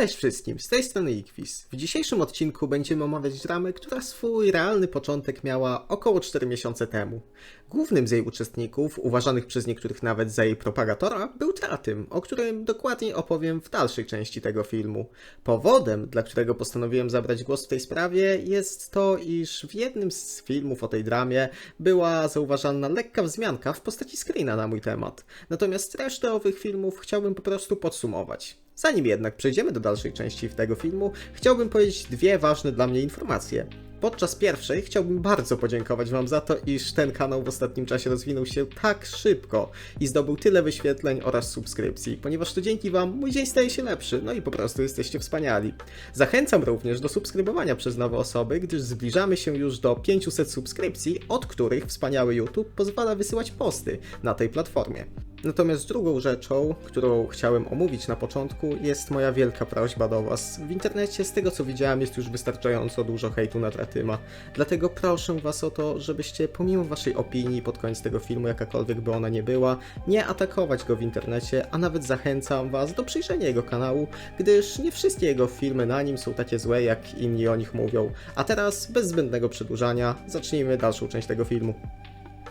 Cześć wszystkim, z tej strony Ikwis. W dzisiejszym odcinku będziemy omawiać dramę, która swój realny początek miała około 4 miesiące temu. Głównym z jej uczestników, uważanych przez niektórych nawet za jej propagatora, był Tratym, o którym dokładniej opowiem w dalszej części tego filmu. Powodem, dla którego postanowiłem zabrać głos w tej sprawie, jest to, iż w jednym z filmów o tej dramie była zauważalna lekka wzmianka w postaci screena na mój temat. Natomiast resztę owych filmów chciałbym po prostu podsumować. Zanim jednak przejdziemy do dalszej części tego filmu, chciałbym powiedzieć dwie ważne dla mnie informacje. Podczas pierwszej chciałbym bardzo podziękować Wam za to, iż ten kanał w ostatnim czasie rozwinął się tak szybko i zdobył tyle wyświetleń oraz subskrypcji, ponieważ to dzięki Wam mój dzień staje się lepszy, no i po prostu jesteście wspaniali. Zachęcam również do subskrybowania przez nowe osoby, gdyż zbliżamy się już do 500 subskrypcji, od których wspaniały YouTube pozwala wysyłać posty na tej platformie. Natomiast drugą rzeczą, którą chciałem omówić na początku, jest moja wielka prośba do Was. W internecie, z tego co widziałem, jest już wystarczająco dużo hejtu na Tratyma. Dlatego proszę Was o to, żebyście pomimo Waszej opinii pod koniec tego filmu, jakakolwiek by ona nie była, nie atakować go w internecie, a nawet zachęcam Was do przyjrzenia jego kanału, gdyż nie wszystkie jego filmy na nim są takie złe, jak inni o nich mówią. A teraz, bez zbędnego przedłużania, zacznijmy dalszą część tego filmu.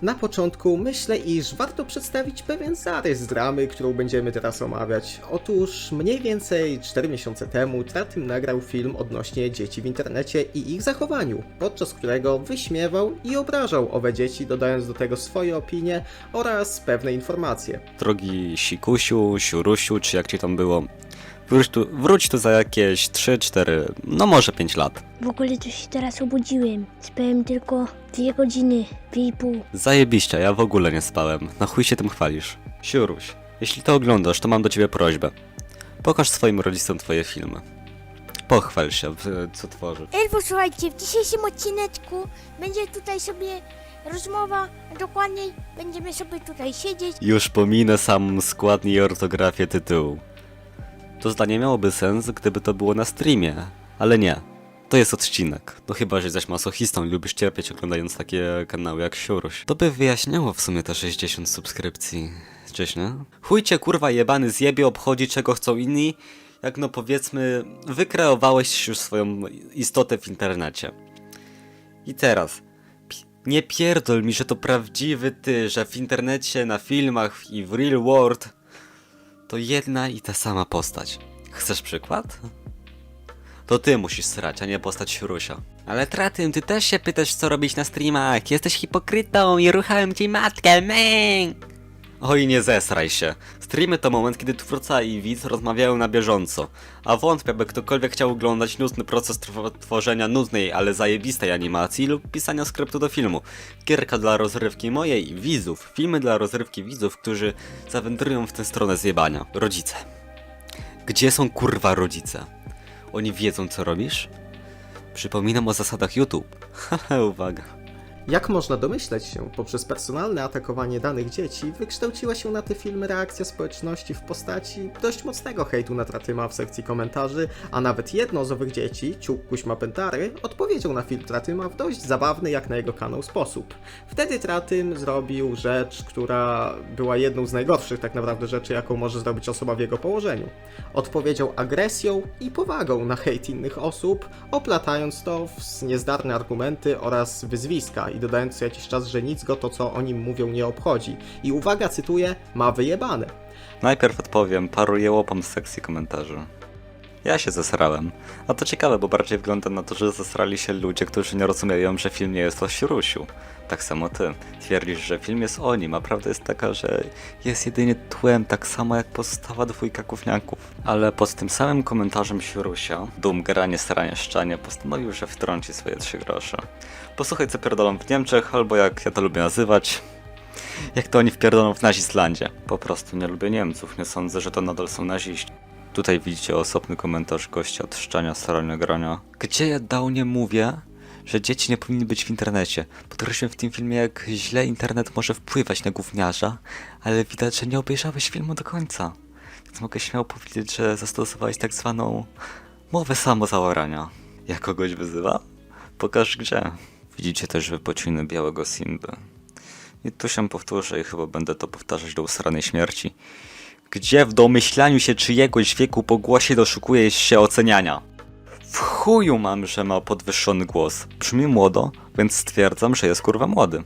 Na początku myślę, iż warto przedstawić pewien zarys dramy, którą będziemy teraz omawiać. Otóż mniej więcej 4 miesiące temu Tratym nagrał film odnośnie dzieci w internecie i ich zachowaniu, podczas którego wyśmiewał i obrażał owe dzieci, dodając do tego swoje opinie oraz pewne informacje. Drogi Sikusiu, Siurusiu, czy jak ci tam było, wróć tu, wróć tu za jakieś 3, 4, no może 5 lat. W ogóle to się teraz obudziłem. Spałem tylko dwie godziny, dwie i pół. Zajebiście, ja w ogóle nie spałem. Na chuj się tym chwalisz. Siuruś, jeśli to oglądasz, to mam do ciebie prośbę. Pokaż swoim rodzicom twoje filmy. Pochwal się, w- co tworzysz. Elwo, słuchajcie, w dzisiejszym odcineczku będzie tutaj sobie rozmowa, a dokładniej będziemy sobie tutaj siedzieć. Już pominę sam składnię i ortografię tytułu. To zdanie miałoby sens, gdyby to było na streamie, ale nie. To jest odcinek. No chyba, że jesteś masochistą i lubisz cierpieć oglądając takie kanały jak Siuruś. To by wyjaśniało w sumie te 60 subskrypcji. Czyś, nie? Chujcie kurwa jebany zjebie obchodzi czego chcą inni, jak no powiedzmy wykreowałeś już swoją istotę w internecie. I teraz, nie pierdol mi, że to prawdziwy ty, że w internecie, na filmach i w real world to jedna i ta sama postać. Chcesz przykład? To ty musisz srać, a nie postać Siurusia. Ale Tratym, ty też się pytasz co robić na streamach. Jesteś hipokrytą i ruchałem ci matkę, męk! Oj, nie zesraj się. Streamy to moment, kiedy twórca i widz rozmawiają na bieżąco. A wątpię, by ktokolwiek chciał oglądać nudny proces tworzenia nudnej, ale zajebistej animacji lub pisania skryptu do filmu. Gierka dla rozrywki mojej i widzów. Filmy dla rozrywki widzów, którzy zawędrują w tę stronę zjebania. Rodzice. Gdzie są kurwa rodzice? Oni wiedzą co robisz? Przypominam o zasadach YouTube. Haha, uwaga. Jak można domyśleć się, poprzez personalne atakowanie danych dzieci wykształciła się na te filmy reakcja społeczności w postaci dość mocnego hejtu na Tratyma w sekcji komentarzy, a nawet jedno z owych dzieci, Ciuk Kuśma odpowiedział na film Tratyma w dość zabawny jak na jego kanał sposób. Wtedy Tratym zrobił rzecz, która była jedną z najgorszych tak naprawdę rzeczy, jaką może zrobić osoba w jego położeniu. Odpowiedział agresją i powagą na hejt innych osób, oplatając to w niezdarne argumenty oraz wyzwiska dodając co jakiś czas, że nic go to, co o nim mówią, nie obchodzi. I uwaga, cytuję, ma wyjebane. Najpierw odpowiem paru jełopom z sekcji komentarzy. Ja się zesrałem. A to ciekawe, bo bardziej wygląda na to, że zesrali się ludzie, którzy nie rozumieją, że film nie jest o Siurusiu. Tak samo ty. Twierdzisz, że film jest o nim, a prawda jest taka, że jest jedynie tłem, tak samo jak pozostała dwójka gówniaków. Ale pod tym samym komentarzem Siurusia, Dum Granie Staranie Szczanie postanowił, że wtrąci swoje trzy grosze. Posłuchaj co pierdolą w Niemczech, albo jak ja to lubię nazywać, jak to oni wpierdolą w Nazislandzie. Po prostu nie lubię Niemców, nie sądzę, że to nadal są naziści. Tutaj widzicie osobny komentarz gościa od szczania starania grania. Gdzie ja dał nie mówię, że dzieci nie powinny być w internecie. Podkreśliłem w tym filmie, jak źle internet może wpływać na gówniarza, ale widać, że nie obejrzałeś filmu do końca. Więc mogę śmiało powiedzieć, że zastosowałeś tak zwaną mowę samozaorania. Jak kogoś wyzywa? Pokaż gdzie. Widzicie też wypociny białego Simby. I tu się powtórzę i chyba będę to powtarzać do usranej śmierci. Gdzie w domyślaniu się czyjegoś wieku po głosie doszukuje się oceniania? W chuju mam, że ma podwyższony głos. Brzmi młodo, więc stwierdzam, że jest kurwa młody.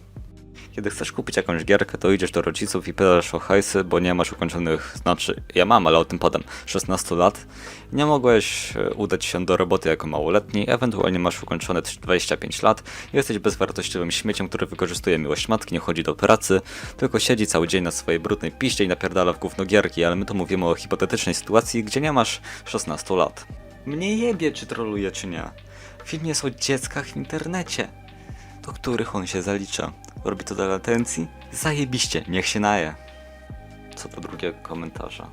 Kiedy chcesz kupić jakąś gierkę, to idziesz do rodziców i pytasz o hajsy, bo nie masz ukończonych, znaczy ja mam, ale o tym potem, 16 lat. Nie mogłeś e, udać się do roboty jako małoletni, ewentualnie masz ukończone 25 lat jesteś bezwartościowym śmieciem, który wykorzystuje miłość matki, nie chodzi do pracy, tylko siedzi cały dzień na swojej brudnej piście i napierdala w gówno gierki, ale my tu mówimy o hipotetycznej sytuacji, gdzie nie masz 16 lat. Mnie jebie, czy troluje, czy nie. Film jest o dzieckach w internecie do których on się zalicza. Robi to dla atencji? Zajebiście, niech się naje. Co do drugiego komentarza.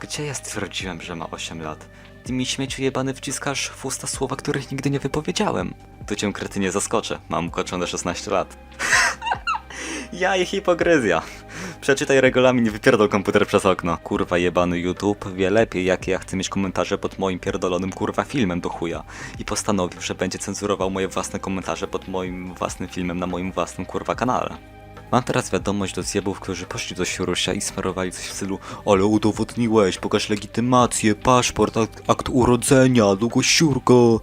Gdzie ja stwierdziłem, że ma 8 lat? Ty mi śmieciu jebany wciskasz w usta słowa, których nigdy nie wypowiedziałem. Tu cię krety nie zaskoczę, mam ukończone 16 lat. ja i hipokryzja. Przeczytaj regulamin i wypierdol komputer przez okno. Kurwa jebany YouTube wie lepiej jakie ja chcę mieć komentarze pod moim pierdolonym kurwa filmem do chuja. I postanowił, że będzie cenzurował moje własne komentarze pod moim własnym filmem na moim własnym kurwa kanale. Mam teraz wiadomość do zjebów, którzy poszli do Siurusia i smerowali coś w stylu Ale udowodniłeś, pokaż legitymację, paszport, akt, akt urodzenia, długo siurko.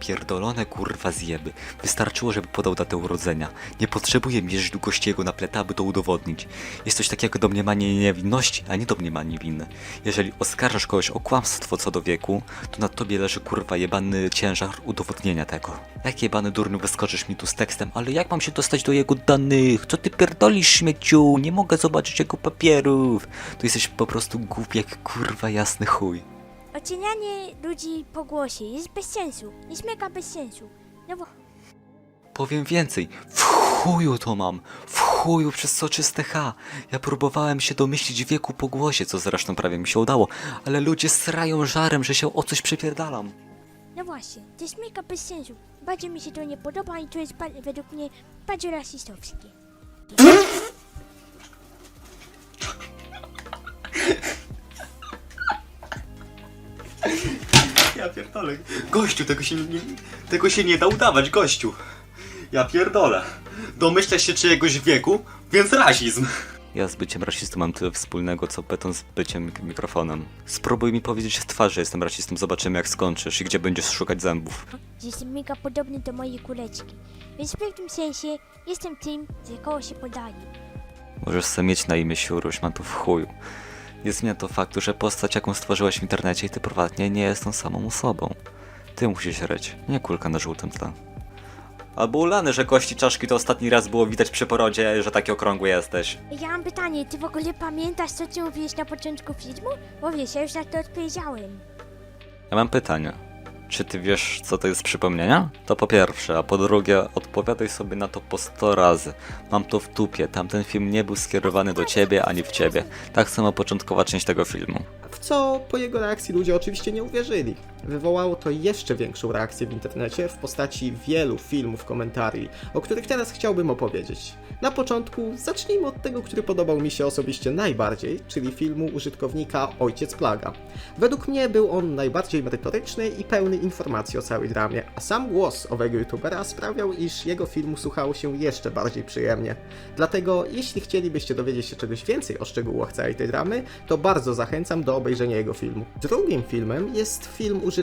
Pierdolone kurwa zjeby. Wystarczyło, żeby podał datę urodzenia. Nie potrzebuję mierzyć długości jego napleta, aby to udowodnić. Jest coś takiego domniemanie niewinności, a nie domniemanie winy. Jeżeli oskarżasz kogoś o kłamstwo co do wieku, to na tobie leży kurwa jebany ciężar udowodnienia tego. Jak jebany durniu wyskoczysz mi tu z tekstem, ale jak mam się dostać do jego danych? Co ty pierdolisz śmieciu? Nie mogę zobaczyć jego papierów. Tu jesteś po prostu głupi jak kurwa jasny chuj. Ocenianie ludzi po głosie jest bez sensu. Jest mega bez sensu. No bo Powiem więcej, w chuju to mam, w chuju przez soczyste H. Ja próbowałem się domyślić wieku po głosie, co zresztą prawie mi się udało, ale ludzie srają żarem, że się o coś przepierdalam. No właśnie, to jest mega bez sensu. Bardzo mi się to nie podoba i to jest ba- według mnie bardzo rasistowskie. Ja pierdolę, gościu, tego się nie, tego się nie da udawać, gościu. Ja pierdolę. Domyślasz się czyjegoś wieku, więc rasizm. Ja z byciem rasistą mam tyle wspólnego, co beton z byciem mik- mikrofonem. Spróbuj mi powiedzieć w twarzy, że jestem rasistą, zobaczymy jak skończysz i gdzie będziesz szukać zębów. Jestem mega podobny do mojej kuleczki. Więc w pewnym sensie jestem tym, za kogo się podaje. Możesz sobie mieć na imię Siuruś, mam tu w chuju. Nie zmienia to faktu, że postać jaką stworzyłeś w internecie i ty prywatnie nie jest tą samą osobą. Ty musisz ryć, nie kulka na żółtym tle. Albo ulany, że kości czaszki to ostatni raz było widać przy porodzie, że taki okrągły jesteś. Ja mam pytanie, ty w ogóle pamiętasz co ty mówiłeś na początku filmu? Bo wiesz, ja już na to odpowiedziałem. Ja mam pytanie. Czy ty wiesz, co to jest przypomnienia? To po pierwsze, a po drugie, odpowiadaj sobie na to po 100 razy. Mam to w tupie, tamten film nie był skierowany do ciebie ani w ciebie. Tak samo początkowa część tego filmu. W co po jego reakcji ludzie oczywiście nie uwierzyli. Wywołało to jeszcze większą reakcję w internecie w postaci wielu filmów, komentarzy, o których teraz chciałbym opowiedzieć. Na początku zacznijmy od tego, który podobał mi się osobiście najbardziej, czyli filmu użytkownika Ojciec Plaga. Według mnie był on najbardziej merytoryczny i pełny informacji o całej dramie, a sam głos owego youtubera sprawiał, iż jego filmu słuchało się jeszcze bardziej przyjemnie. Dlatego, jeśli chcielibyście dowiedzieć się czegoś więcej o szczegółach całej tej dramy, to bardzo zachęcam do obejrzenia jego filmu. Drugim filmem jest film użytkownika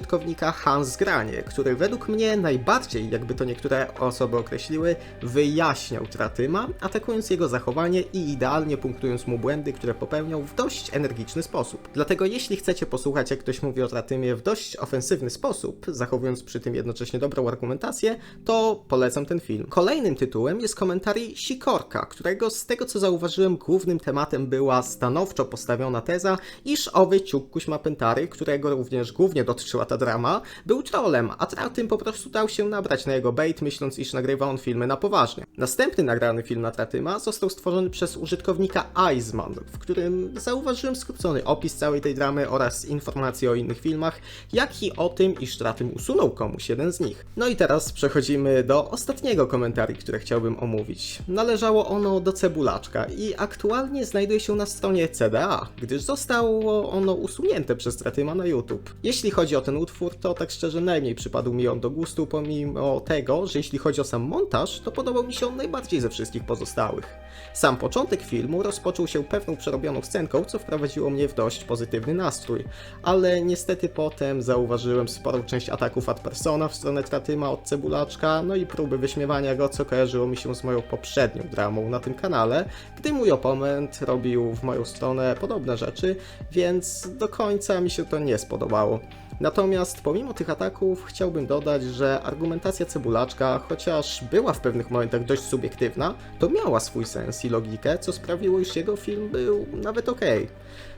Hans Granie, który według mnie najbardziej, jakby to niektóre osoby określiły, wyjaśniał Tratyma, atakując jego zachowanie i idealnie punktując mu błędy, które popełniał w dość energiczny sposób. Dlatego jeśli chcecie posłuchać jak ktoś mówi o Tratymie w dość ofensywny sposób, zachowując przy tym jednocześnie dobrą argumentację, to polecam ten film. Kolejnym tytułem jest komentarz Sikorka, którego z tego co zauważyłem głównym tematem była stanowczo postawiona teza, iż owy ciukkuś ma pentary, którego również głównie dotyczyła ta drama, był trollem, a Tratym po prostu dał się nabrać na jego bait, myśląc iż nagrywa on filmy na poważnie. Następny nagrany film na Tratyma został stworzony przez użytkownika Iceman, w którym zauważyłem skrócony opis całej tej dramy oraz informacje o innych filmach, jak i o tym, iż Stratym usunął komuś jeden z nich. No i teraz przechodzimy do ostatniego komentarzy, które chciałbym omówić. Należało ono do Cebulaczka i aktualnie znajduje się na stronie CDA, gdyż zostało ono usunięte przez Stratyma na YouTube. Jeśli chodzi o ten utwór, to tak szczerze najmniej przypadł mi on do gustu, pomimo tego, że jeśli chodzi o sam montaż, to podobał mi się on najbardziej ze wszystkich pozostałych. Sam początek filmu rozpoczął się pewną przerobioną scenką, co wprowadziło mnie w dość pozytywny nastrój, ale niestety potem zauważyłem sporą część ataków ad persona w stronę Tratyma od Cebulaczka, no i próby wyśmiewania go, co kojarzyło mi się z moją poprzednią dramą na tym kanale, gdy mój oponent robił w moją stronę podobne rzeczy, więc do końca mi się to nie spodobało. Natomiast pomimo tych ataków chciałbym dodać, że argumentacja Cebulaczka, chociaż była w pewnych momentach dość subiektywna, to miała swój sens i logikę, co sprawiło, iż jego film był nawet okej.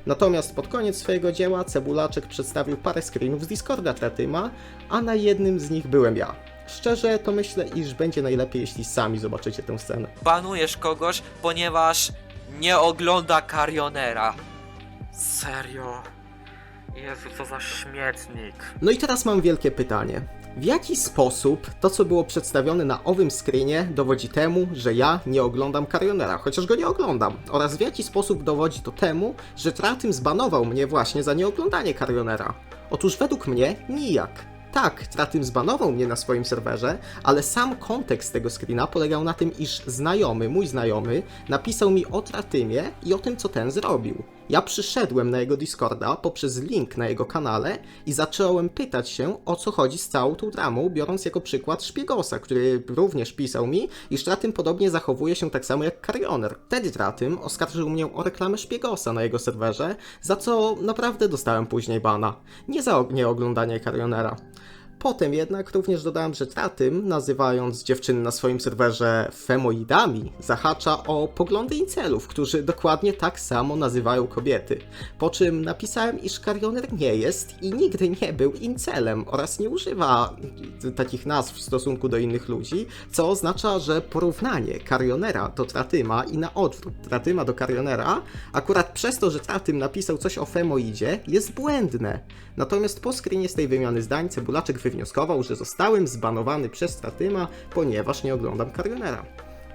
Natomiast pod koniec swojego dzieła Cebulaczek przedstawił parę screenów z Discorda Tratyma, a na jednym z nich byłem ja. Szczerze to myślę, iż będzie najlepiej, jeśli sami zobaczycie tę scenę. banujesz kogoś, ponieważ nie ogląda Karionera. Serio? Jezu, co za śmietnik. No i teraz mam wielkie pytanie. W jaki sposób to, co było przedstawione na owym screenie, dowodzi temu, że ja nie oglądam Carrionera, chociaż go nie oglądam? Oraz w jaki sposób dowodzi to temu, że Tratym zbanował mnie właśnie za nieoglądanie Carrionera? Otóż według mnie nijak. Tak, Tratym zbanował mnie na swoim serwerze, ale sam kontekst tego screena polegał na tym, iż znajomy, mój znajomy, napisał mi o Tratymie i o tym, co ten zrobił. Ja przyszedłem na jego Discorda poprzez link na jego kanale i zacząłem pytać się, o co chodzi z całą tą dramą, biorąc jako przykład Szpiegosa, który również pisał mi, iż Tratym podobnie zachowuje się tak samo jak Carrioner. Wtedy Tratym oskarżył mnie o reklamę Szpiegosa na jego serwerze, za co naprawdę dostałem później bana. Nie za nieoglądanie Carrionera. Potem jednak również dodałem, że Tratym, nazywając dziewczyny na swoim serwerze femoidami, zahacza o poglądy incelów, którzy dokładnie tak samo nazywają kobiety. Po czym napisałem, iż Carrioner nie jest i nigdy nie był incelem oraz nie używa takich nazw w stosunku do innych ludzi, co oznacza, że porównanie Carrionera do Tratyma i na odwrót Tratyma do Carrionera, akurat przez to, że Tratym napisał coś o femoidzie, jest błędne. Natomiast po screenie z tej wymiany zdań Cebulaczek wywnioskował, że zostałem zbanowany przez Tratyma, ponieważ nie oglądam Carrionera.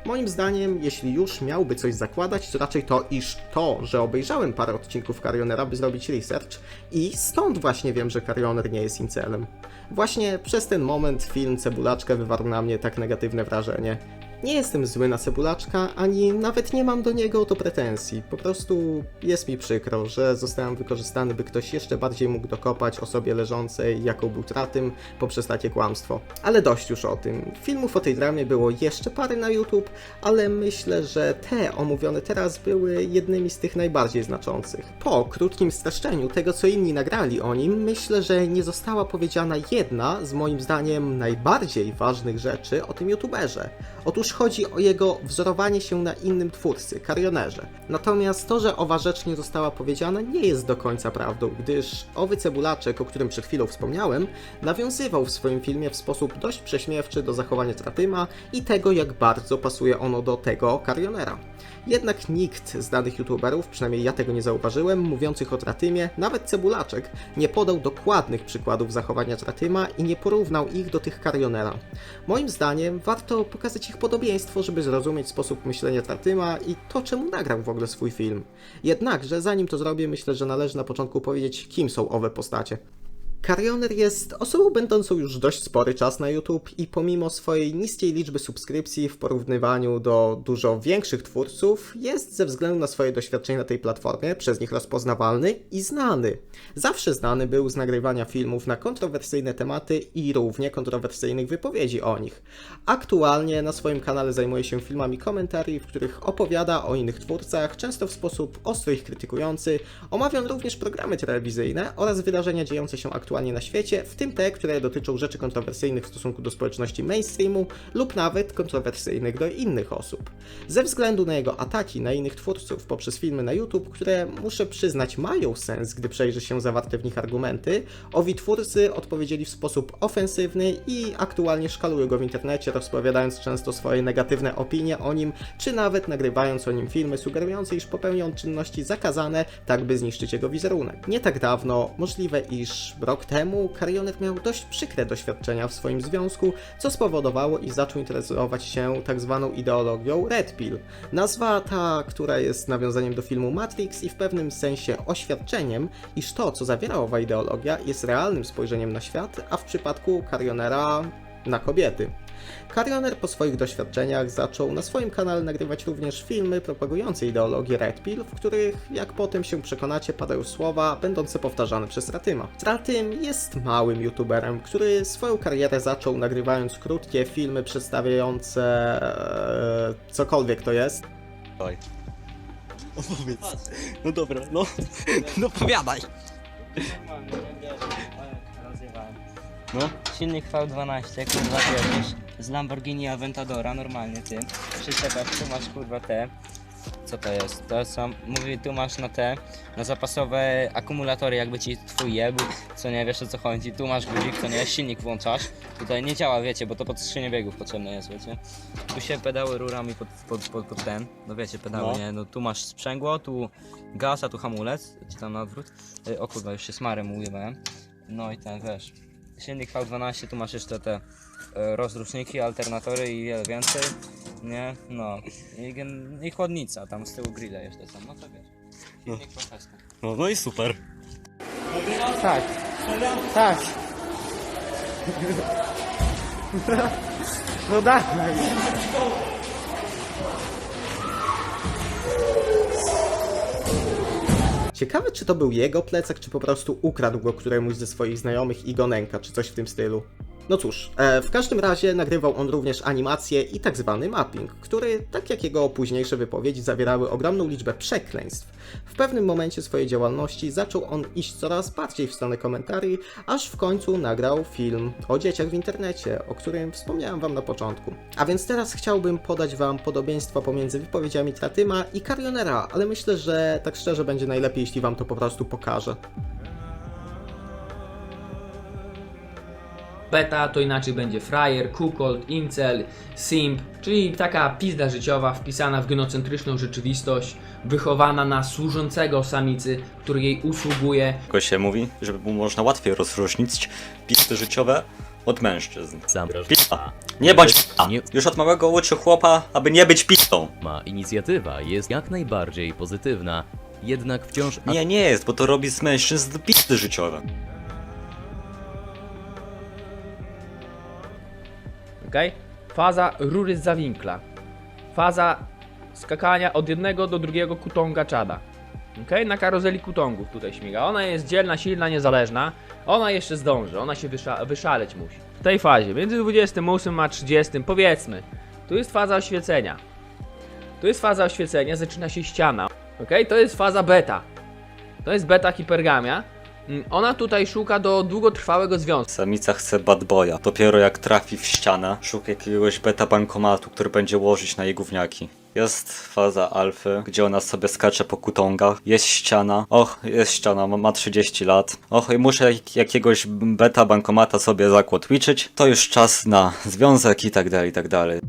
Moim zdaniem, jeśli już miałby coś zakładać, to raczej to, iż to, że obejrzałem parę odcinków Carrionera, by zrobić research i stąd właśnie wiem, że Carrioner nie jest incelem. Właśnie przez ten moment film Cebulaczka wywarł na mnie tak negatywne wrażenie. Nie jestem zły na Cebulaczka, ani nawet nie mam do niego to pretensji. Po prostu jest mi przykro, że zostałem wykorzystany, by ktoś jeszcze bardziej mógł dokopać osobie leżącej, jaką był Tratym, poprzez takie kłamstwo. Ale dość już o tym. Filmów o tej dramie było jeszcze parę na YouTube, ale myślę, że te omówione teraz były jednymi z tych najbardziej znaczących. Po krótkim streszczeniu tego, co inni nagrali o nim, myślę, że nie została powiedziana jedna z moim zdaniem najbardziej ważnych rzeczy o tym youtuberze. Otóż chodzi o jego wzorowanie się na innym twórcy, Carrionerze. Natomiast to, że owa rzecz nie została powiedziana, nie jest do końca prawdą, gdyż owy cebulaczek, o którym przed chwilą wspomniałem, nawiązywał w swoim filmie w sposób dość prześmiewczy do zachowania Tratyma i tego, jak bardzo pasuje ono do tego Carrionera. Jednak nikt z danych youtuberów, przynajmniej ja tego nie zauważyłem, mówiących o Tratymie, nawet Cebulaczek, nie podał dokładnych przykładów zachowania Tratyma i nie porównał ich do tych Carrionera. Moim zdaniem warto pokazać ich podobieństwo, żeby zrozumieć sposób myślenia Tratyma i to, czemu nagrał w ogóle swój film. Jednakże, zanim to zrobię, myślę, że należy na początku powiedzieć, kim są owe postacie. Carrioner jest osobą będącą już dość spory czas na YouTube i pomimo swojej niskiej liczby subskrypcji w porównywaniu do dużo większych twórców, jest ze względu na swoje doświadczenie na tej platformie przez nich rozpoznawalny i znany. Zawsze znany był z nagrywania filmów na kontrowersyjne tematy i równie kontrowersyjnych wypowiedzi o nich. Aktualnie na swoim kanale zajmuje się filmami komentarii, w których opowiada o innych twórcach, często w sposób ostro ich krytykujący, omawia również programy telewizyjne oraz wydarzenia dziejące się aktualnie na świecie, w tym te, które dotyczą rzeczy kontrowersyjnych w stosunku do społeczności mainstreamu lub nawet kontrowersyjnych do innych osób. Ze względu na jego ataki na innych twórców poprzez filmy na YouTube, które muszę przyznać mają sens, gdy przejrzy się zawarte w nich argumenty, owi twórcy odpowiedzieli w sposób ofensywny i aktualnie szkalują go w internecie, rozpowiadając często swoje negatywne opinie o nim, czy nawet nagrywając o nim filmy sugerujące, iż popełnia on czynności zakazane, tak by zniszczyć jego wizerunek. Nie tak dawno, możliwe iż rok rok temu Karioner miał dość przykre doświadczenia w swoim związku, co spowodowało, iż zaczął interesować się tak zwaną ideologią Red Pill. Nazwa ta, która jest nawiązaniem do filmu Matrix i w pewnym sensie oświadczeniem, iż to, co zawiera owa ideologia, jest realnym spojrzeniem na świat, a w przypadku Karionera na kobiety. Karioner po swoich doświadczeniach zaczął na swoim kanale nagrywać również filmy propagujące ideologię Red Pill, w których, jak potem się przekonacie, padają słowa będące powtarzane przez Ratyma. Ratym jest małym youtuberem, który swoją karierę zaczął nagrywając krótkie filmy przedstawiające e, cokolwiek to jest. Oj. Opowiedz. No dobra, no. No powiadaj. No. Silnik V12, kurwa kiedyś, z Lamborghini Aventadora, normalnie ty. Przyczepasz, tu masz kurwa te. Co to jest? To są, mówi tu masz na te, na zapasowe akumulatory jakby ci twój jebł, co nie wiesz o co chodzi. Tu masz guzik, co nie, silnik włączasz. Tutaj nie działa, wiecie, bo to pod skrzynię biegów potrzebne jest, wiecie. Tu się pedały rurami pod, pod, pod, pod ten, no wiecie, pedały, No. nie? No tu masz sprzęgło, tu gaz, a tu hamulec, czy tam na odwrót. Y, O kurwa, już się smarem ujebałem. No i ten, wiesz, silnik V12, tu masz jeszcze te e, rozruszniki, alternatory i wiele więcej, nie? No. I, i chłodnica, tam z tyłu grille jeszcze są, no to wiesz. Silnik profesjonalny. No, no i super. Tak, tak. No dawaj. Ciekawe, czy to był jego plecak, czy po prostu ukradł go któremuś ze swoich znajomych i go nęka, czy coś w tym stylu. No cóż, e, w każdym razie nagrywał on również animacje i tak zwany mapping, który, tak jak jego późniejsze wypowiedzi, zawierały ogromną liczbę przekleństw. W pewnym momencie swojej działalności zaczął on iść coraz bardziej w stronę komentarzy, aż w końcu nagrał film o dzieciach w internecie, o którym wspomniałem wam na początku. A więc teraz chciałbym podać wam podobieństwa pomiędzy wypowiedziami Tratyma i Karionera, ale myślę, że tak szczerze będzie najlepiej, jeśli wam to po prostu pokażę. Beta to inaczej będzie frajer, kuckold, incel, simp, czyli taka pizda życiowa wpisana w genocentryczną rzeczywistość, wychowana na służącego samicy, który jej usługuje, Tylko się mówi, żeby mu można łatwiej rozróżnić pisty życiowe od mężczyzn. Sam Pista. Nie bądź pista. Nie- Już od małego uczy chłopa, aby nie być pistą. ma inicjatywa jest jak najbardziej pozytywna, jednak wciąż Nie, nie jest, bo to robi z mężczyzn pisty życiowe. Okej? Faza rury z zawinkla. Faza skakania od jednego do drugiego kutonga czada. Okej? Na karuzeli kutongów tutaj śmiga. Ona jest dzielna, silna, niezależna. Ona jeszcze zdąży, ona się wysza wyszaleć musi. W tej fazie, między 28 a 30, powiedzmy, tu jest faza oświecenia. Tu jest faza oświecenia, zaczyna się ściana. Okej? To jest faza beta. To jest beta hipergamia. Mm, Ona tutaj szuka do długotrwałego związku. Samica chce bad boya. Dopiero jak trafi w ścianę, szuka jakiegoś beta bankomatu, który będzie łożyć na jej gówniaki. Jest faza alfy, gdzie ona sobie skacze po kutongach. Jest ściana. Och, jest ściana, ma, ma 30 lat. Och, i muszę jak- jakiegoś beta bankomata sobie zakłotwiczyć. To już czas na związek i tak dalej, i tak dalej.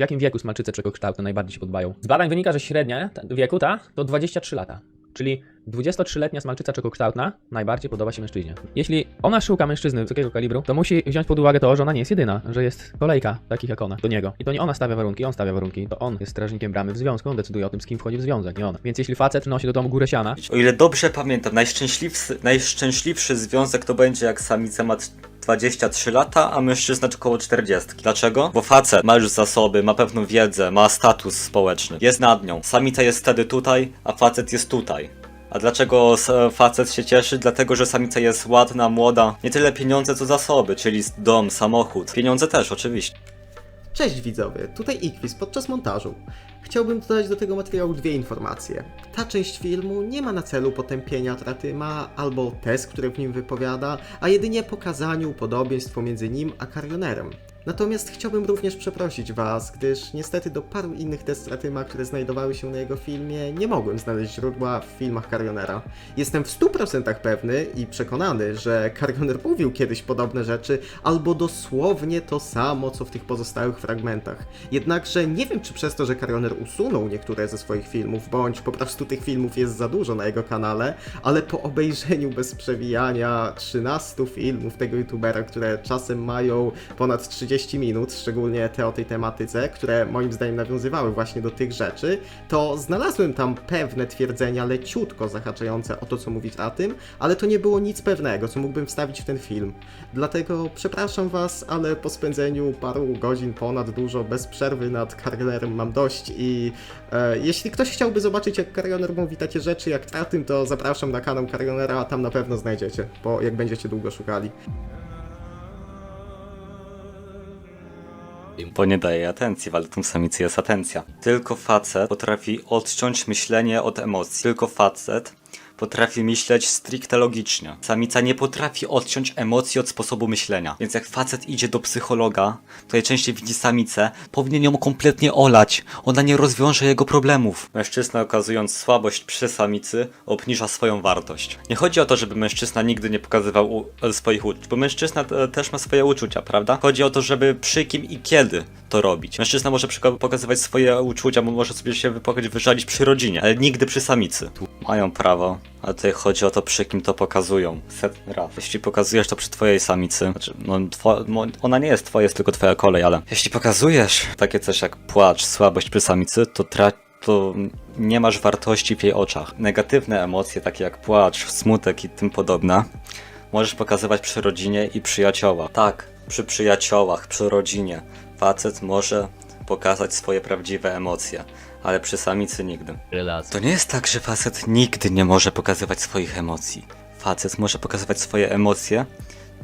W jakim wieku smalczyce czegokształtne najbardziej się podobają? Z badań wynika, że średnia wieku ta to 23 lata. Czyli 23-letnia smalczyca czegokształtna najbardziej podoba się mężczyźnie. Jeśli ona szuka mężczyzny wysokiego kalibru, to musi wziąć pod uwagę to, że ona nie jest jedyna, że jest kolejka takich jak ona do niego. I to nie ona stawia warunki, on stawia warunki, to on jest strażnikiem bramy w związku, on decyduje o tym, z kim wchodzi w związek, nie ona. Więc jeśli facet nosi do domu górę siana, O ile dobrze pamiętam, najszczęśliwszy, najszczęśliwszy związek to będzie jak samica ma 23 lata, a mężczyzna około 40. Dlaczego? Bo facet ma już zasoby, ma pewną wiedzę, ma status społeczny, jest nad nią. Samica jest wtedy tutaj, a facet jest tutaj. A dlaczego s- facet się cieszy? Dlatego, że samica jest ładna, młoda. Nie tyle pieniądze, co zasoby, czyli dom, samochód. Pieniądze też, oczywiście. Cześć widzowie, tutaj Ikwis podczas montażu. Chciałbym dodać do tego materiału dwie informacje. Ta część filmu nie ma na celu potępienia Tratyma albo tez, które w nim wypowiada, a jedynie pokazaniu podobieństw pomiędzy nim a Karionerem. Natomiast chciałbym również przeprosić Was, gdyż niestety do paru innych Destratyma, które znajdowały się na jego filmie, nie mogłem znaleźć źródła w filmach Carrionera. Jestem w 100% pewny i przekonany, że Carrioner mówił kiedyś podobne rzeczy, albo dosłownie to samo, co w tych pozostałych fragmentach. Jednakże nie wiem, czy przez to, że Carrioner usunął niektóre ze swoich filmów, bądź po prostu tych filmów jest za dużo na jego kanale, ale po obejrzeniu bez przewijania 13 filmów tego youtubera, które czasem mają ponad 30 minut, szczególnie te o tej tematyce, które moim zdaniem nawiązywały właśnie do tych rzeczy, to znalazłem tam pewne twierdzenia leciutko zahaczające o to, co mówi Tratym, ale to nie było nic pewnego, co mógłbym wstawić w ten film. Dlatego przepraszam Was, ale po spędzeniu paru godzin ponad dużo bez przerwy nad Carrionerem mam dość i e, jeśli ktoś chciałby zobaczyć jak Carrioner mówi takie rzeczy jak Tratym, to zapraszam na kanał Carrionera, a tam na pewno znajdziecie, bo jak będziecie długo szukali. Bo nie daje atencji, ale tym samicy jest atencja. Tylko facet potrafi odciąć myślenie od emocji. Tylko facet potrafi myśleć stricte logicznie. Samica nie potrafi odciąć emocji od sposobu myślenia. Więc jak facet idzie do psychologa, to najczęściej widzi samicę, powinien ją kompletnie olać. Ona nie rozwiąże jego problemów. Mężczyzna okazując słabość przy samicy, obniża swoją wartość. Nie chodzi o to, żeby mężczyzna nigdy nie pokazywał swoich uczuć, bo mężczyzna e, też ma swoje uczucia, prawda? Chodzi o to, żeby przy kim i kiedy to robić. Mężczyzna może pokazywać swoje uczucia, bo może sobie się wypłakać, wyżalić przy rodzinie, ale nigdy przy samicy. Mają prawo, a tutaj chodzi o to, przy kim to pokazują. Setny raz. Jeśli pokazujesz to przy twojej samicy, znaczy, no, two- ona nie jest twoja, jest tylko twoja kolej, ale jeśli pokazujesz takie coś jak płacz, słabość przy samicy, to to nie masz wartości w jej oczach. Negatywne emocje, takie jak płacz, smutek i tym podobne, możesz pokazywać przy rodzinie i przyjaciołach. Tak, przy przyjaciołach, przy rodzinie. Facet może pokazać swoje prawdziwe emocje, ale przy samicy nigdy. To nie jest tak, że facet nigdy nie może pokazywać swoich emocji. Facet może pokazywać swoje emocje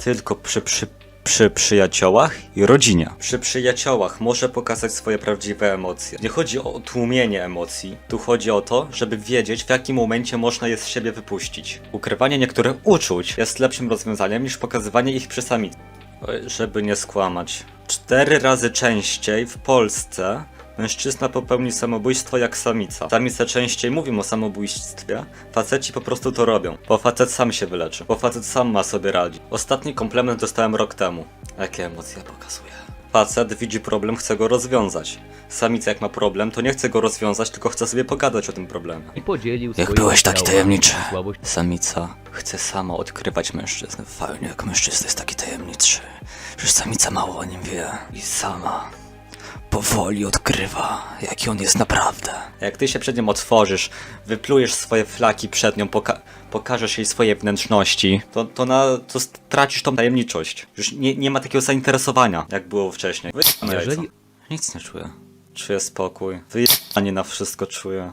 tylko przy, przy, przy przyjaciołach i rodzinie. Przy przyjaciołach może pokazać swoje prawdziwe emocje. Nie chodzi o tłumienie emocji, tu chodzi o to, żeby wiedzieć w jakim momencie można je z siebie wypuścić. Ukrywanie niektórych uczuć jest lepszym rozwiązaniem niż pokazywanie ich przy samicy. Żeby nie skłamać. Cztery razy częściej w Polsce mężczyzna popełni samobójstwo jak samica. Samice częściej mówią o samobójstwie, faceci po prostu to robią, bo facet sam się wyleczy, bo facet sam ma sobie radzi. Ostatni komplement dostałem rok temu. Jakie emocje pokazuje? Facet widzi problem, chce go rozwiązać. Samica jak ma problem, to nie chce go rozwiązać, tylko chce sobie pogadać o tym problemie. I podzielił Jak byłeś taki tajemniczy. Słabość Samica chce sama odkrywać mężczyznę. Fajnie, jak mężczyzna jest taki tajemniczy. Że samica mało o nim wie i sama powoli odkrywa, jaki on jest naprawdę. Jak ty się przed nią otworzysz, wyplujesz swoje flaki przed nią, poka pokażesz jej swoje wnętrzności, to, to, na, to stracisz tą tajemniczość. Już nie, nie ma takiego zainteresowania, jak było wcześniej. Jeżeli-. Nic nie czuję. Czuję spokój. Wyjebanie na wszystko czuję.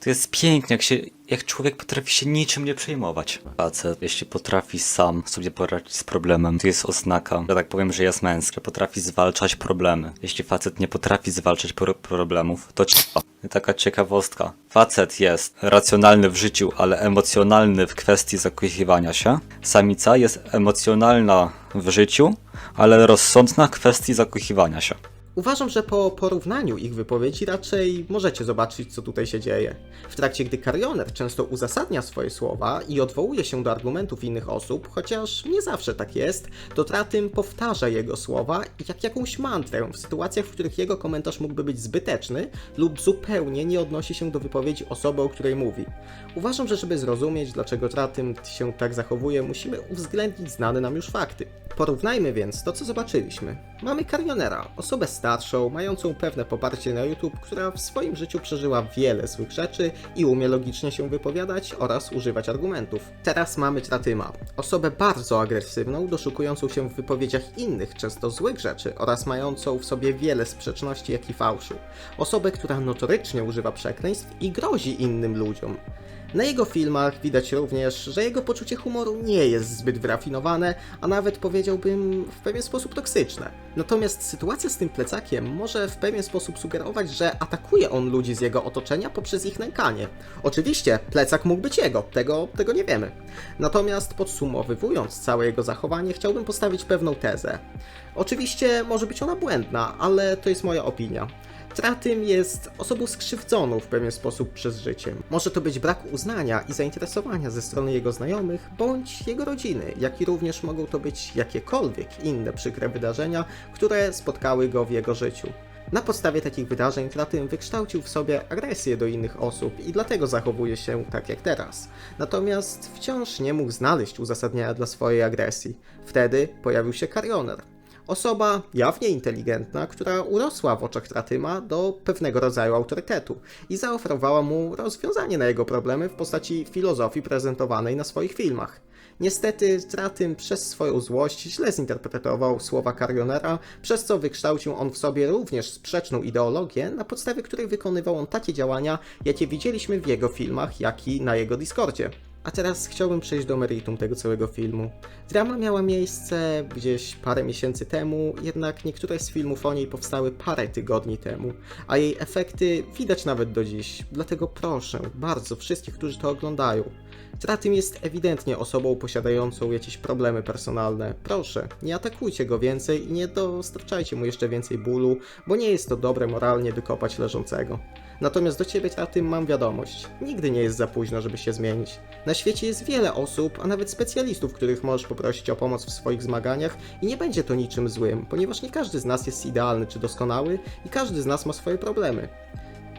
To jest pięknie, jak, się, jak człowiek potrafi się niczym nie przejmować. Facet, jeśli potrafi sam sobie poradzić z problemem, to jest oznaka, że tak powiem, że jest męski, potrafi zwalczać problemy. Jeśli facet nie potrafi zwalczać pro problemów, to cipa. Taka ciekawostka. Facet jest racjonalny w życiu, ale emocjonalny w kwestii zakochiwania się. Samica jest emocjonalna w życiu, ale rozsądna w kwestii zakochiwania się. Uważam, że po porównaniu ich wypowiedzi raczej możecie zobaczyć, co tutaj się dzieje. W trakcie gdy Carrioner często uzasadnia swoje słowa i odwołuje się do argumentów innych osób, chociaż nie zawsze tak jest, to Tratym powtarza jego słowa jak jakąś mantrę w sytuacjach, w których jego komentarz mógłby być zbyteczny lub zupełnie nie odnosi się do wypowiedzi osoby, o której mówi. Uważam, że żeby zrozumieć, dlaczego Tratym się tak zachowuje, musimy uwzględnić znane nam już fakty. Porównajmy więc to, co zobaczyliśmy. Mamy Carrionera, osobę starszą, mającą pewne poparcie na YouTube, która w swoim życiu przeżyła wiele złych rzeczy i umie logicznie się wypowiadać oraz używać argumentów. Teraz mamy Tratyma, osobę bardzo agresywną, doszukującą się w wypowiedziach innych, często złych rzeczy oraz mającą w sobie wiele sprzeczności, jak i fałszu. Osobę, która notorycznie używa przekleństw i grozi innym ludziom. Na jego filmach widać również, że jego poczucie humoru nie jest zbyt wyrafinowane, a nawet powiedziałbym w pewien sposób toksyczne. Natomiast sytuacja z tym plecakiem może w pewien sposób sugerować, że atakuje on ludzi z jego otoczenia poprzez ich nękanie. Oczywiście, plecak mógł być jego, tego, tego nie wiemy. Natomiast podsumowywując całe jego zachowanie, chciałbym postawić pewną tezę. Oczywiście może być ona błędna, ale to jest moja opinia. Tratym jest osobą skrzywdzoną w pewien sposób przez życie. Może to być brak uznania i zainteresowania ze strony jego znajomych bądź jego rodziny, jak i również mogą to być jakiekolwiek inne przykre wydarzenia, które spotkały go w jego życiu. Na podstawie takich wydarzeń Tratym wykształcił w sobie agresję do innych osób i dlatego zachowuje się tak jak teraz. Natomiast wciąż nie mógł znaleźć uzasadnienia dla swojej agresji. Wtedy pojawił się Karioner, Osoba jawnie inteligentna, która urosła w oczach Tratyma do pewnego rodzaju autorytetu i zaoferowała mu rozwiązanie na jego problemy w postaci filozofii prezentowanej na swoich filmach. Niestety Tratym przez swoją złość źle zinterpretował słowa Carionera, przez co wykształcił on w sobie również sprzeczną ideologię, na podstawie której wykonywał on takie działania, jakie widzieliśmy w jego filmach, jak i na jego Discordzie. A teraz chciałbym przejść do meritum tego całego filmu. Drama miała miejsce gdzieś parę miesięcy temu, jednak niektóre z filmów o niej powstały parę tygodni temu, a jej efekty widać nawet do dziś. Dlatego proszę bardzo wszystkich, którzy to oglądają. Tratym jest ewidentnie osobą posiadającą jakieś problemy personalne. Proszę, nie atakujcie go więcej i nie dostarczajcie mu jeszcze więcej bólu, bo nie jest to dobre moralnie wykopać leżącego. Natomiast do ciebie, Tratym, mam wiadomość. Nigdy nie jest za późno, żeby się zmienić. Na świecie jest wiele osób, a nawet specjalistów, których możesz poprosić o pomoc w swoich zmaganiach i nie będzie to niczym złym, ponieważ nie każdy z nas jest idealny czy doskonały i każdy z nas ma swoje problemy.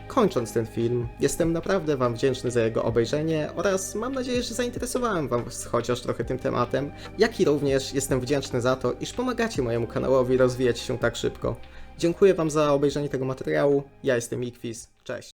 Kończąc ten film, jestem naprawdę Wam wdzięczny za jego obejrzenie oraz mam nadzieję, że zainteresowałem Was chociaż trochę tym tematem, jak i również jestem wdzięczny za to, iż pomagacie mojemu kanałowi rozwijać się tak szybko. Dziękuję Wam za obejrzenie tego materiału, ja jestem Ikwis, cześć.